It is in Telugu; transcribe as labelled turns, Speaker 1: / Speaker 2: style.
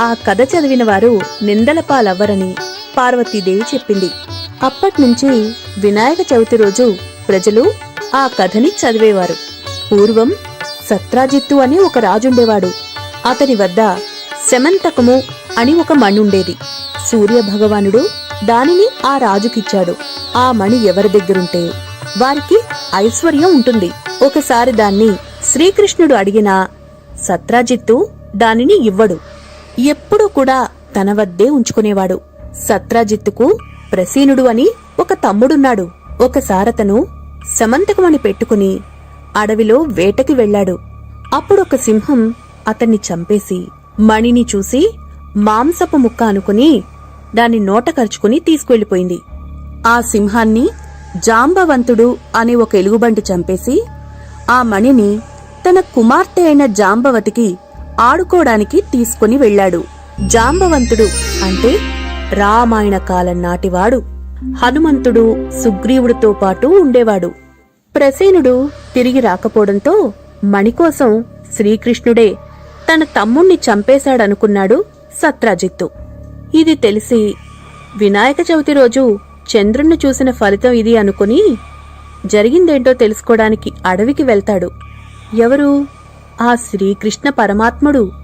Speaker 1: ఆ కథ చదివిన వారు నిందల పాలవ్వరని పార్వతీదేవి చెప్పింది. అప్పట్నుంచి వినాయక చవితి రోజు ప్రజలు ఆ కథని చదివేవారు. పూర్వం సత్రాజిత్తు అని ఒక రాజుండేవాడు. అతని వద్ద శమంతకము అని ఒక మణుండేది. సూర్య భగవానుడు దానిని ఆ రాజుకిచ్చాడు. ఆ మణి ఎవరి దగ్గరుంటే వారికి ఐశ్వర్యం ఉంటుంది. ఒకసారి దాన్ని శ్రీకృష్ణుడు అడిగినా సత్రాజిత్తు దానిని ఇవ్వడు. ఎప్పుడూ కూడా తన వద్దే ఉంచుకునేవాడు. సత్రాజిత్తుకు ప్రసీనుడు అని ఒక తమ్ముడున్నాడు. ఒకసారతను సమంతకమణి పెట్టుకుని అడవిలో వేటకి వెళ్ళాడు. అప్పుడొక సింహం అతన్ని చంపేసి మణిని చూసి మాంసపు ముక్క అనుకుని దాన్ని నోట కరుచుకుని తీసుకువెళ్ళిపోయింది ఆ సింహాన్ని జాంబవంతుడు అనే ఒక ఎలుగుబంటి చంపేసి ఆ మణిని తన కుమార్తె అయిన జాంబవతికి ఆడుకోవడానికి తీసుకుని వెళ్ళాడు. జాంబవంతుడు అంటే రామాయణ కాలం నాటివాడు. హనుమంతుడు సుగ్రీవుడితో పాటు ఉండేవాడు. ప్రసేనుడు తిరిగి రాకపోవడంతో మణికోసం శ్రీకృష్ణుడే తన తమ్ముణ్ణి చంపేశాడనుకున్నాడు సత్రాజిత్తు. ఇది తెలిసి వినాయక చవితి రోజు చంద్రుణ్ణి చూసిన ఫలితం ఇది అనుకుని జరిగిందేంటో తెలుసుకోవడానికి అడవికి వెళ్తాడు. ఎవరు? ఆ శ్రీకృష్ణ పరమాత్ముడు.